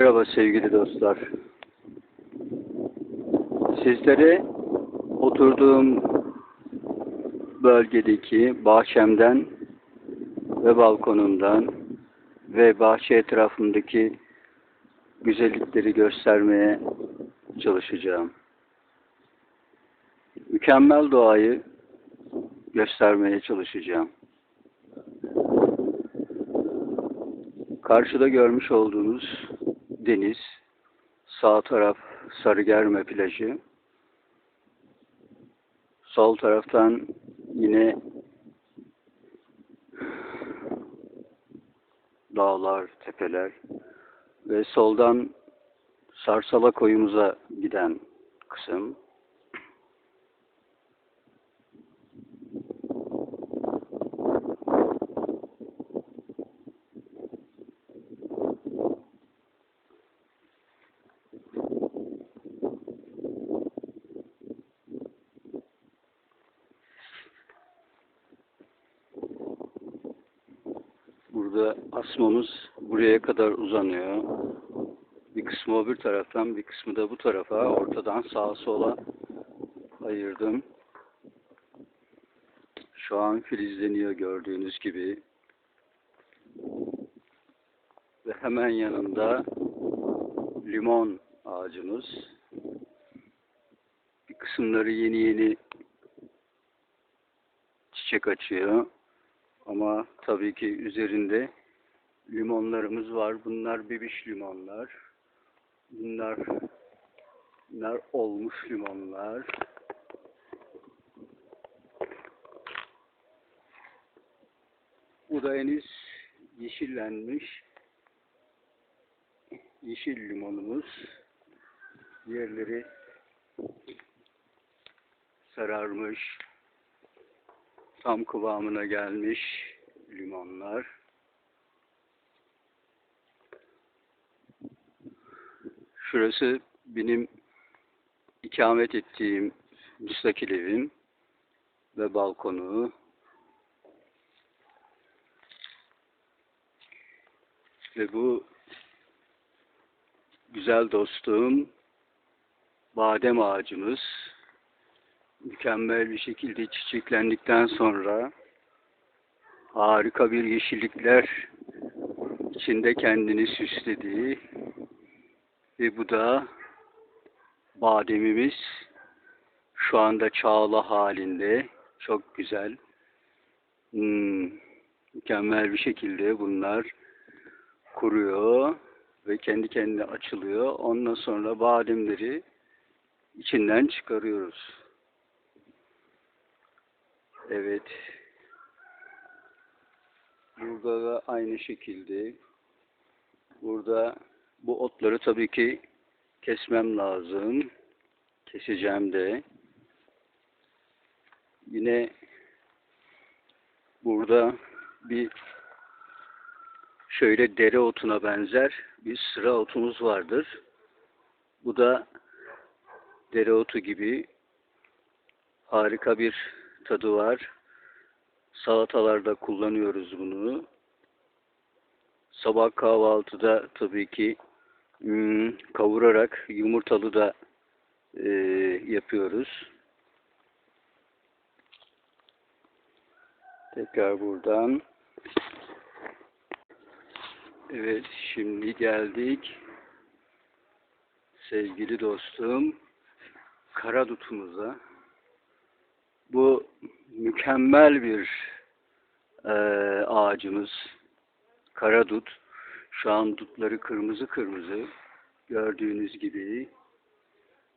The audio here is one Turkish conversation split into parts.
Merhaba sevgili dostlar. Sizlere oturduğum bölgedeki bahçemden ve balkonumdan ve bahçe etrafındaki güzellikleri göstermeye çalışacağım. Mükemmel doğayı göstermeye çalışacağım. Karşıda görmüş olduğunuz deniz, sağ taraf Sarıgerme plajı, sol taraftan yine dağlar, tepeler ve soldan Sarsala koyumuza giden kısım. Burada asmamız buraya kadar uzanıyor. Bir kısmı o bir taraftan, bir kısmı da bu tarafa. Ortadan sağa sola ayırdım. Şu an filizleniyor gördüğünüz gibi. Ve hemen yanında limon ağacımız. Bir kısımları yeni yeni çiçek açıyor. Ama tabii ki üzerinde limonlarımız var. Bunlar bebiş limonlar. Bunlar, bunlar olmuş limonlar. Bu da henüz yeşillenmiş. Yeşil limonumuz. Diğerleri sararmış tam kıvamına gelmiş limonlar. Şurası benim ikamet ettiğim müstakil evim ve balkonu. Ve bu güzel dostum badem ağacımız mükemmel bir şekilde çiçeklendikten sonra harika bir yeşillikler içinde kendini süsledi ve bu da bademimiz şu anda çağla halinde. Çok güzel. Hmm, mükemmel bir şekilde bunlar kuruyor ve kendi kendine açılıyor. Ondan sonra bademleri içinden çıkarıyoruz Evet. Burada da aynı şekilde. Burada bu otları tabii ki kesmem lazım. Keseceğim de. Yine burada bir şöyle dere otuna benzer bir sıra otumuz vardır. Bu da dereotu gibi harika bir tadı var. Salatalarda kullanıyoruz bunu. Sabah kahvaltıda tabii ki hmm, kavurarak yumurtalı da e, yapıyoruz. Tekrar buradan. Evet şimdi geldik. Sevgili dostum karadutumuza. Bu mükemmel bir e, ağacımız. Kara dut. Şu an dutları kırmızı kırmızı. Gördüğünüz gibi.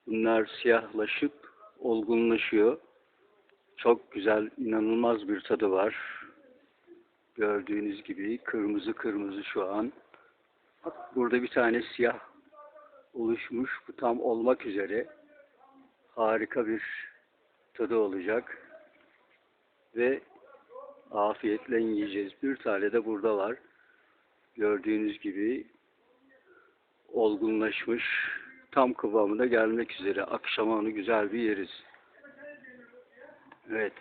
Bunlar siyahlaşıp olgunlaşıyor. Çok güzel, inanılmaz bir tadı var. Gördüğünüz gibi kırmızı kırmızı şu an. Burada bir tane siyah oluşmuş. Bu tam olmak üzere. Harika bir tadı olacak. Ve afiyetle yiyeceğiz. Bir tane de burada var. Gördüğünüz gibi olgunlaşmış. Tam kıvamına gelmek üzere. Akşama onu güzel bir yeriz. Evet.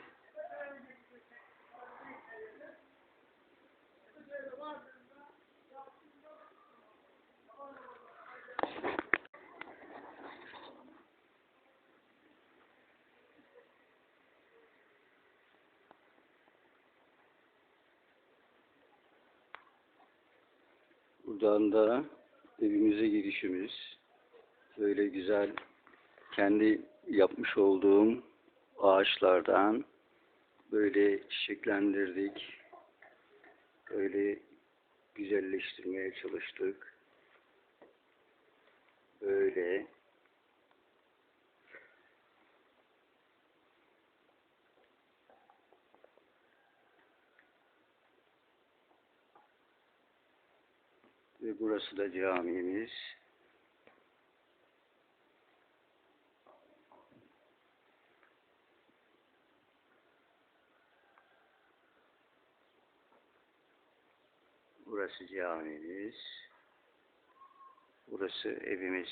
Buradan da evimize girişimiz. Böyle güzel kendi yapmış olduğum ağaçlardan böyle çiçeklendirdik. Böyle güzelleştirmeye çalıştık. Böyle. Ve burası da camimiz. Burası camimiz. Burası evimiz.